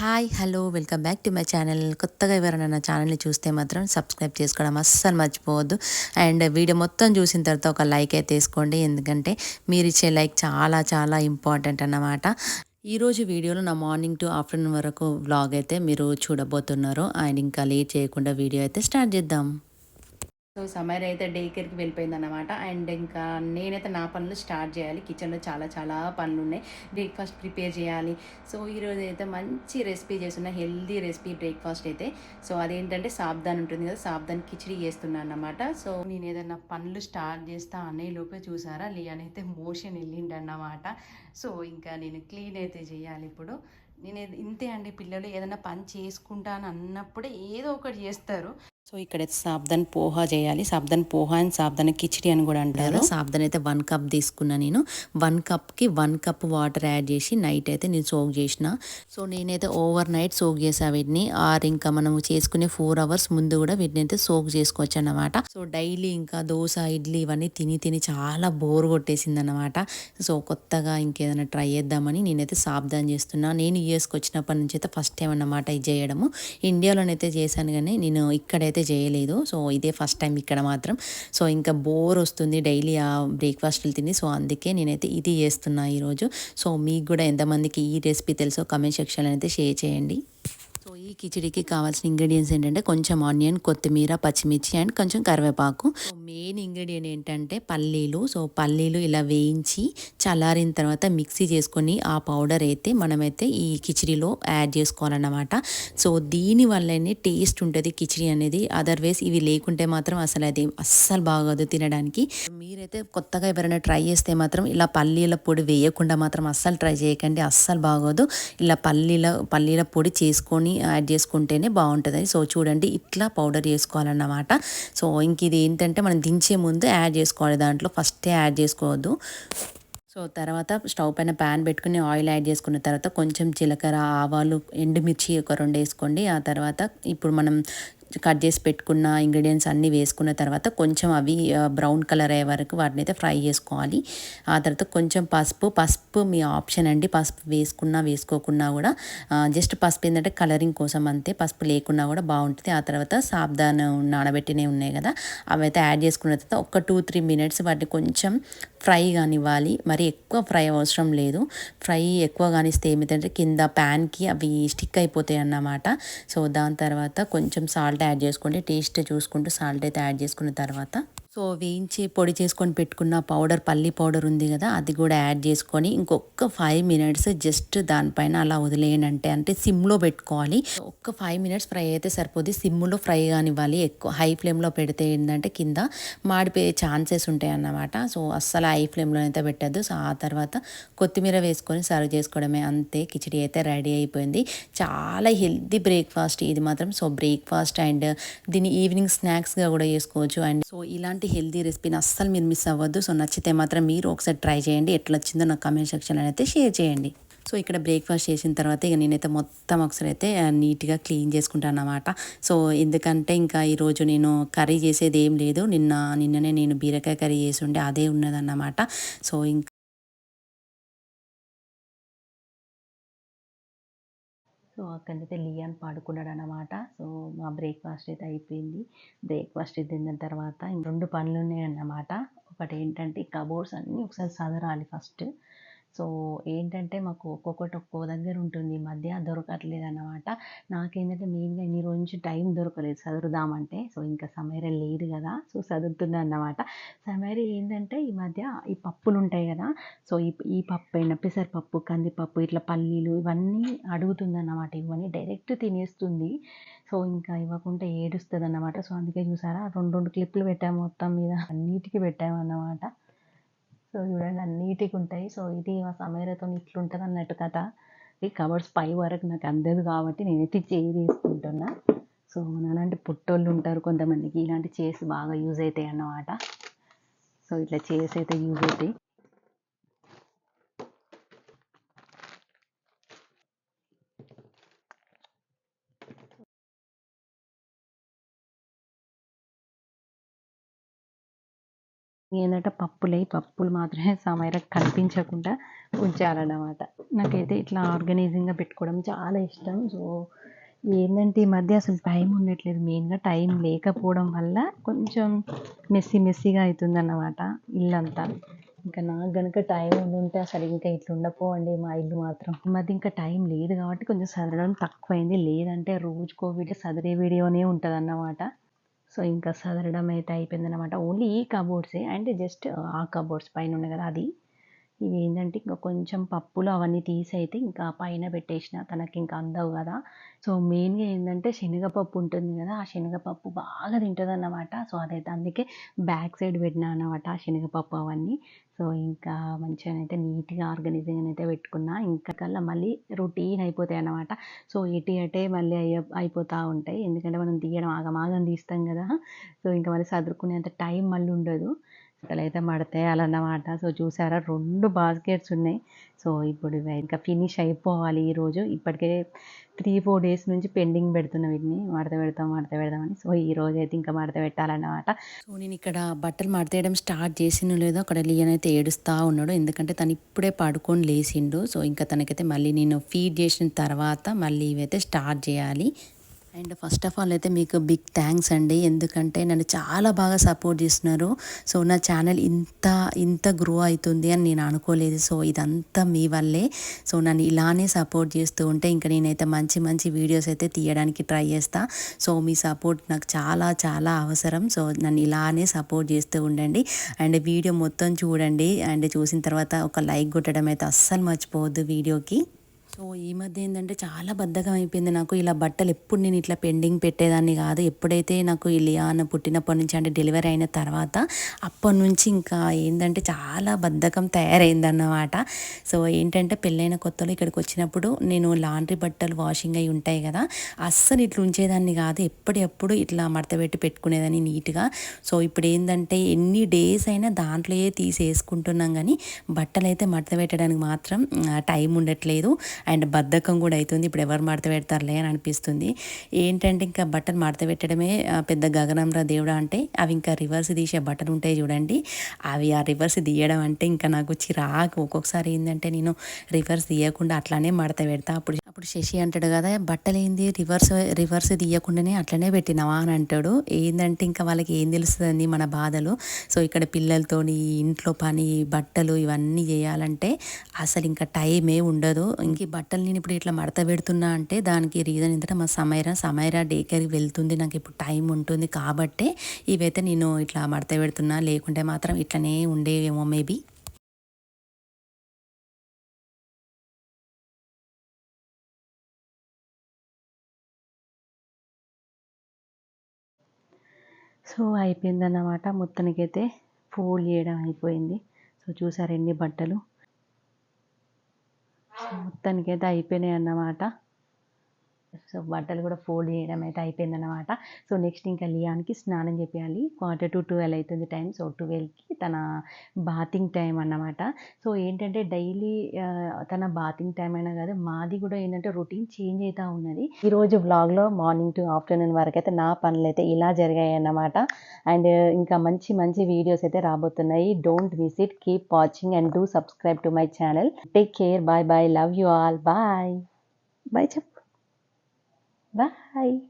Hi hello welcome back to my channel. కొత్తగా ఎవరైనా నా ఛానల్ని చూస్తే మాత్రం సబ్స్క్రైబ్ చేసుకోవడం అస్సలు మర్చిపోవద్దు. అండ్ వీడియో మొత్తం చూసిన తర్వాత ఒక లైక్ అయితే వేసుకోండి. ఎందుకంటే మీరు ఇచ్చే లైక్ చాలా చాలా ఇంపార్టెంట్ అన్నమాట. ఈరోజు వీడియోలో నా మార్నింగ్ టు ఆఫ్టర్నూన్ వరకు వ్లాగ్ అయితే మీరు చూడబోతున్నారు. అండ్ ఇంకా లేట్ చేయకుండా వీడియో అయితే స్టార్ట్ చేద్దాం. సో సమర్ అయితే డే కేర్కి వెళ్ళిపోయింది అనమాట అండ్ ఇంకా నేనైతే నా పనులు స్టార్ట్ చేయాలి. కిచెన్లో చాలా చాలా పనులు ఉన్నాయి బ్రేక్ఫాస్ట్ ప్రిపేర్ చేయాలి. సో ఈరోజు అయితే మంచి రెసిపీ చేస్తున్నా హెల్దీ రెసిపీ బ్రేక్ఫాస్ట్ అయితే. సో అదేంటంటే సాబ్దాన్ ఉంటుంది కదా సాబ్దాన్ కిచిడి చేస్తున్నాను అనమాట సో నేను ఏదైనా పనులు స్టార్ట్ చేస్తా అనే లోపే చూసారా? లియాన్ అయితే మోషన్ వెళ్ళిండి అన్నమాట సో ఇంకా నేను క్లీన్ అయితే చేయాలి ఇప్పుడు. నేను ఇంతే అండి పిల్లలు ఏదైనా పని చేసుకుంటాను అన్నప్పుడే ఏదో ఒకటి చేస్తారు. సో ఇక్కడ సాబ్దన్ పోహా చేయాలి. సాబ్దన్ పోహా అండ్ సాబ్దన్ కిచిడి అని కూడా అంటారు. సాబ్దన్ అయితే వన్ కప్ తీసుకున్నా నేను. వన్ కప్కి వన్ కప్ వాటర్ యాడ్ చేసి నైట్ అయితే నేను సోక్ చేసిన. సో నేనైతే ఓవర్ నైట్ సోక్ చేసా వీటిని. ఆర్ ఇంకా మనం చేసుకునే ఫోర్ అవర్స్ ముందు కూడా వీటిని అయితే సోక్ చేసుకోవచ్చు అన్నమాట సో డైలీ ఇంకా దోశ ఇడ్లీ ఇవన్నీ తిని తిని చాలా బోర్ కొట్టేసింది అనమాట సో కొత్తగా ఇంకేదైనా ట్రై చేద్దామని నేనైతే సాబ్దాన్ చేస్తున్నా. నేను యూఎస్కి వచ్చినప్పటి నుంచి అయితే ఫస్ట్ టైం అన్నమాట ఇది చేయడము. ఇండియాలోనైతే చేశాను కానీ నేను ఇక్కడైతే అయితే చేయలేదు. సో ఇదే ఫస్ట్ టైం ఇక్కడ మాత్రం. సో ఇంకా బోర్ వస్తుంది డైలీ ఆ బ్రేక్ఫాస్ట్లు తిని. సో అందుకే నేనైతే ఇది చేస్తున్నా ఈరోజు. సో మీకు కూడా ఎంతమందికి ఈ రెసిపీ తెలుసో కమెంట్ సెక్షన్లో అయితే షేర్ చేయండి. సో ఈ కిచిడికి కావాల్సిన ఇంగ్రీడియంట్స్ ఏంటంటే కొంచెం ఆనియన్ కొత్తిమీర పచ్చిమిర్చి అండ్ కొంచెం కరివేపాకు. మెయిన్ ఇంగ్రీడియంట్ ఏంటంటే పల్లీలు. సో పల్లీలు ఇలా వేయించి చల్లారిన తర్వాత మిక్సీ చేసుకొని ఆ పౌడర్ అయితే మనమైతే ఈ కిచిడిలో యాడ్ చేసుకోవాలన్నమాట. సో దీనివల్లనే టేస్ట్ ఉంటుంది కిచిడి అనేది. అదర్వైజ్ ఇవి లేకుంటే మాత్రం అసలు అది అస్సలు బాగోదు తినడానికి. మీరైతే కొత్తగా ఎవరైనా ట్రై చేస్తే మాత్రం ఇలా పల్లీల పొడి వేయకుండా మాత్రం అస్సలు ట్రై చేయకండి. అస్సలు బాగోదు. ఇలా పల్లీల పల్లీల పొడి చేసుకొని యాడ్ చేసుకుంటేనే బాగుంటుంది. సో చూడండి ఇట్లా పౌడర్ చేసుకోవాలన్నమాట. సో ఇంక ఇది ఏంటంటే మనం దించే ముందు యాడ్ చేసుకోవాలి. దాంట్లో ఫస్టే యాడ్ చేసుకోవద్దు. సో తర్వాత స్టవ్ పైన ప్యాన్ పెట్టుకుని ఆయిల్ యాడ్ చేసుకున్న తర్వాత కొంచెం జీలకర్ర ఆవాలు ఎండుమిర్చి ఒక రెండు వేసుకోండి. ఆ తర్వాత ఇప్పుడు మనం కట్ చేసి పెట్టుకున్న ఇంగ్రీడియంట్స్ అన్నీ వేసుకున్న తర్వాత కొంచెం అవి బ్రౌన్ కలర్ అయ్యే వరకు వాటిని అయితే ఫ్రై చేసుకోవాలి. ఆ తర్వాత కొంచెం పసుపు పసుపు మీ ఆప్షన్ అండి. పసుపు వేసుకున్నా వేసుకోకున్నా కూడా జస్ట్ పసుపు ఏంటంటే కలరింగ్ కోసం అంతే. పసుపు లేకున్నా కూడా బాగుంటుంది. ఆ తర్వాత సాబ్దాన నానబెట్టినవి ఉన్నాయి కదా అవి అయితే యాడ్ చేసుకున్న తర్వాత ఒక టూ త్రీ మినిట్స్ వాటిని కొంచెం ఫ్రై కానివ్వాలి. మరి ఎక్కువ ఫ్రై అవసరం లేదు. ఫ్రై ఎక్కువ కానిస్తే ఏమిటంటే కింద ప్యాన్కి అవి స్టిక్ అయిపోతాయి అన్నమాట. సో దాని తర్వాత కొంచెం సాల్ట్ యాడ్ చేసుకోండి టేస్ట్ చూసుకుంటూ సాల్ట్ అయితే యాడ్ చేసుకున్న తర్వాత సో వేయించి పొడి చేసుకొని పెట్టుకున్న పౌడర్ పల్లి పౌడర్ ఉంది కదా అది కూడా యాడ్ చేసుకొని ఇంకొక ఫైవ్ మినిట్స్ జస్ట్ దానిపైన అలా వదిలేయండి అంటే అంటే సిమ్లో పెట్టుకోవాలి. ఒక్క ఫైవ్ మినిట్స్ ఫ్రై అయితే సరిపోద్ది. సిమ్లో ఫ్రై కానివ్వాలి ఎక్కువ. హై ఫ్లేమ్లో పెడితే ఏంటంటే కింద మాడిపోయే ఛాన్సెస్ ఉంటాయి అన్నమాట. సో అస్సలు హై ఫ్లేమ్లో అయితే పెట్టద్దు. సో ఆ తర్వాత కొత్తిమీర వేసుకొని సర్వ్ చేసుకోవడమే అంతే. కిచిడి అయితే రెడీ అయిపోయింది. చాలా హెల్తీ బ్రేక్ఫాస్ట్. ఇది మాత్రం సో బ్రేక్ఫాస్ట్ అండ్ దీన్ని ఈవినింగ్ స్నాక్స్గా కూడా చేసుకోవచ్చు. అండ్ సో ఇలాంటి హెల్తీ రెసిపీని అస్సలు మీరు మిస్ అవ్వద్దు. సో నచ్చితే మాత్రం మీరు ఒకసారి ట్రై చేయండి. ఎట్లా వచ్చిందో నాకు కమెంట్ సెక్షన్లో అయితే షేర్ చేయండి. సో ఇక్కడ బ్రేక్ఫాస్ట్ చేసిన తర్వాత ఇక నేనైతే మొత్తం ఒకసారి అయితే నీట్గా క్లీన్ చేసుకుంటాను అన్నమాట. సో ఎందుకంటే ఇంకా ఈరోజు నేను కర్రీ చేసేది ఏం లేదు. నిన్న నిన్ననే నేను బీరకాయ కర్రీ చేసి ఉండే అదే ఉన్నదన్నమాట. సో ఇంకా సో అక్కడైతే లియాన్ పాడుకున్నాడు అనమాట సో మా బ్రేక్ఫాస్ట్ అయితే అయిపోయింది. బ్రేక్ఫాస్ట్ తిన్న తర్వాత రెండు పనులు ఉన్నాయన్నమాట ఒకటి ఏంటంటే కబోర్డ్స్ అన్నీ ఒకసారి సదరాలి ఫస్ట్. సో ఏంటంటే మాకు ఒక్కొక్కటి ఒక్కో దగ్గర ఉంటుంది. ఈ మధ్య దొరకట్లేదు అన్నమాట. నాకేంటంటే మెయిన్గా ఇన్ని రోజు నుంచి టైం దొరకలేదు చదువుదామంటే సో ఇంకా సమేర లేదు కదా. సో చదువుతున్నా అన్నమాట. సమేర ఏంటంటే ఈ మధ్య ఈ పప్పులు ఉంటాయి కదా. సో ఈ ఈ పప్పు అయినా పెసరపప్పు కందిపప్పు ఇట్లా పల్లీలు ఇవన్నీ అడుగుతుంది అన్నమాట ఇవన్నీ డైరెక్ట్ తినేస్తుంది. సో ఇంకా ఇవ్వకుంటే ఏడుస్తుంది అన్నమాట సో అందుకే చూసారా? రెండు రెండు క్లిప్లు పెట్టాము మొత్తం మీద. అన్నిటికీ పెట్టాము అన్నమాట సో చూడండి అన్నిటికి ఉంటాయి సో ఇది మా సమేరతో ఇట్లుంటుంది అన్నట్టు కథ. ఈ కవర్స్ పై వరకు నాకు అందదు కాబట్టి నేనైతే చేయి తీసుకుంటున్నా. సో అలాంటి పుట్టోళ్ళు ఉంటారు కొంతమందికి. ఇలాంటి చేసి బాగా యూజ్ అవుతాయి అన్నమాట సో ఇట్లా చేసి అయితే యూజ్ అవుతాయి ఏంటంటే పప్పులే పప్పులు మాత్రమే సమయరకు కనిపించకుండా ఉంచాలన్నమాట. నాకైతే ఇట్లా ఆర్గనైజింగ్గా పెట్టుకోవడం చాలా ఇష్టం. సో ఏంటంటే ఈ మధ్య అసలు టైం ఉండట్లేదు. మెయిన్గా టైం లేకపోవడం వల్ల కొంచెం మెస్సీ మెస్సీగా అవుతుందన్నమాట ఇల్లంతా. ఇంకా నాకు గనుక టైం ఉంటే అసలు ఇంకా ఇట్లా ఉండపోవండి. మా ఇల్లు మాత్రం ఈ మధ్య ఇంకా టైం లేదు కాబట్టి కొంచెం సదరడం తక్కువైంది. లేదంటే రోజుకో వీడియో సదిరే వీడియోనే ఉంటుంది అన్నమాట సో ఇంకా సదరడం అయితే అయిపోయింది అనమాట ఓన్లీ ఈ కబోర్డ్సే. అండ్ జస్ట్ ఆ కబోర్డ్స్ పైన ఉన్నాయి కదా అది. ఇవి ఏంటంటే ఇంకా కొంచెం పప్పులు అవన్నీ తీసి అయితే ఇంకా పైన పెట్టేసిన. తనకి ఇంకా అందవు కదా. సో మెయిన్గా ఏంటంటే శనగపప్పు ఉంటుంది కదా ఆ శనగపప్పు బాగా తింటుంది అన్నమాట సో అదైతే అందుకే బ్యాక్ సైడ్ పెట్టినా అన్నమాట ఆ శనగపప్పు అవన్నీ. సో ఇంకా మంచిగా అయితే నీట్గా ఆర్గనైజింగ్ అయితే పెట్టుకున్నా. ఇంకా కల్లా మళ్ళీ రొటీన్ అయిపోతాయి అన్నమాట. సో ఇటు అటే మళ్ళీ అయ్య అయిపోతూ ఉంటాయి. ఎందుకంటే మనం తీయడం ఆగమాగం తీస్తాం కదా. సో ఇంకా మళ్ళీ సదురుకునేంత టైం మళ్ళీ ఉండదు. అయితే మడతాయాలన్నమాట. సో చూసారా? రెండు బాస్కెట్స్ ఉన్నాయి. సో ఇప్పుడు ఇవి ఇంకా ఫినిష్ అయిపోవాలి ఈరోజు ఇప్పటికే త్రీ ఫోర్ డేస్ నుంచి పెండింగ్ పెడుతున్న వీటిని. మడత పెడతాం మడత పెడదామని సో ఈ రోజు అయితే ఇంకా మడత పెట్టాలన్నమాట. సో నేను ఇక్కడ బట్టలు మడతేయడం స్టార్ట్ చేసిన లేదో అక్కడ లియన్ అయితే ఏడుస్తూ ఉన్నాడు. ఎందుకంటే తను ఇప్పుడే పడుకొని లేచిండు. సో ఇంకా తనకైతే మళ్ళీ నేను ఫీడ్ చేసిన తర్వాత మళ్ళీ ఇవైతే స్టార్ట్ చేయాలి. అండ్ ఫస్ట్ ఆఫ్ ఆల్ అయితే మీకు బిగ్ థ్యాంక్స్ అండి. ఎందుకంటే నన్ను చాలా బాగా సపోర్ట్ చేస్తున్నారు. సో నా ఛానల్ ఇంత ఇంత గ్రో అవుతుంది అని నేను అనుకోలేదు. సో ఇదంతా మీ వల్లే. సో నన్ను ఇలానే సపోర్ట్ చేస్తూ ఉంటే ఇంకా నేనైతే మంచి మంచి వీడియోస్ అయితే తీయడానికి ట్రై చేస్తా. సో మీ సపోర్ట్ నాకు చాలా చాలా అవసరం. సో నన్ను ఇలానే సపోర్ట్ చేస్తూ ఉండండి. అండ్ వీడియో మొత్తం చూడండి. అండ్ చూసిన తర్వాత ఒక లైక్ కొట్టడం అయితే అస్సలు మర్చిపోవద్దు వీడియోకి. సో ఈ మధ్య ఏంటంటే చాలా బద్ధకం అయిపోయింది నాకు. ఇలా బట్టలు ఎప్పుడు నేను ఇట్లా పెండింగ్ పెట్టేదాన్ని కాదు. ఎప్పుడైతే నాకు ఈ పుట్టినప్పటి నుంచి అంటే డెలివరీ అయిన తర్వాత అప్పటి నుంచి ఇంకా ఏంటంటే చాలా బద్ధకం తయారైందన్నమాట. సో ఏంటంటే పెళ్ళైన కొత్తలో ఇక్కడికి వచ్చినప్పుడు నేను లాండ్రీ బట్టలు వాషింగ్ అయి ఉంటాయి కదా అస్సలు ఇట్లా ఉంచేదాన్ని కాదు. ఎప్పుడెప్పుడు ఇట్లా మడతపెట్టి పెట్టుకునేదాన్ని నీట్గా. సో ఇప్పుడు ఏంటంటే ఎన్ని డేస్ అయినా దాంట్లో తీసేసుకుంటున్నాం కానీ బట్టలు అయితే మడత పెట్టడానికి మాత్రం టైం ఉండట్లేదు. అండ్ బద్ధకం కూడా అవుతుంది. ఇప్పుడు ఎవరు మడత పెడతారులే అని అనిపిస్తుంది. ఏంటంటే ఇంకా బట్టలు మడత పెట్టడమే పెద్ద గగనంరా దేవుడా అంటే అవి ఇంకా రివర్స్ తీసే బట్టలు ఉంటాయి చూడండి. అవి ఆ రివర్స్ తీయడం అంటే ఇంకా నాకు చిరాకు. ఒక్కొక్కసారి ఏంటంటే నేను రివర్స్ తీయకుండా అట్లానే మడత పెడతా. అప్పుడు అప్పుడు శశి అంటాడు కదా బట్టలేంది? రివర్స్ రివర్స్ తీయకుండానే అట్లనే పెట్టినావా? అని అంటాడు. ఏంటంటే ఇంకా వాళ్ళకి ఏం తెలుస్తుందండి మన బాధలు? సో ఇక్కడ పిల్లలతోని ఇంట్లో పని బట్టలు ఇవన్నీ చేయాలంటే అసలు ఇంకా టైమే ఉండదు. ఇంక బట్టలు నేను ఇప్పుడు ఇట్లా మడత పెడుతున్నా అంటే దానికి రీజన్ ఏంటంటే మా సమైరా సమైరా డే వెళ్తుంది. నాకు ఇప్పుడు టైం ఉంటుంది కాబట్టి ఇవైతే నేను ఇట్లా మడత పెడుతున్నా. లేకుంటే మాత్రం ఇట్లనే ఉండేవేమో మేబీ. సో అయిపోయిందన్నమాట మొత్తానికైతే ఫోల్డ్ చేయడం అయిపోయింది. సో చూసారు ఎన్ని బట్టలు? మొత్తానికైతే అయిపోయినాయి అన్నమాట సో బట్టలు కూడా ఫోల్డ్ చేయడం అయితే అయిపోయిందనమాట సో నెక్స్ట్ ఇంకా లియాన్కి స్నానం చేయాలి క్వార్టర్ టు ట్వెల్వ్ అవుతుంది టైం. సో ట్వెల్వ్కి తన బాతింగ్ టైం అన్నమాట. సో ఏంటంటే డైలీ తన బాతింగ్ టైం అయినా కాదు మాది కూడా ఏంటంటే రొటీన్ చేంజ్ అవుతూ ఉన్నది. ఈరోజు వ్లాగ్లో మార్నింగ్ టు ఆఫ్టర్నూన్ వరకు అయితే నా పనులు అయితే ఇలా జరిగాయి అన్నమాట. అండ్ ఇంకా మంచి మంచి వీడియోస్ అయితే రాబోతున్నాయి. Don't miss it. Keep watching and do subscribe to my channel. Take care. Bye bye. Love you all. Bye. Bye చెప్పు. Bye.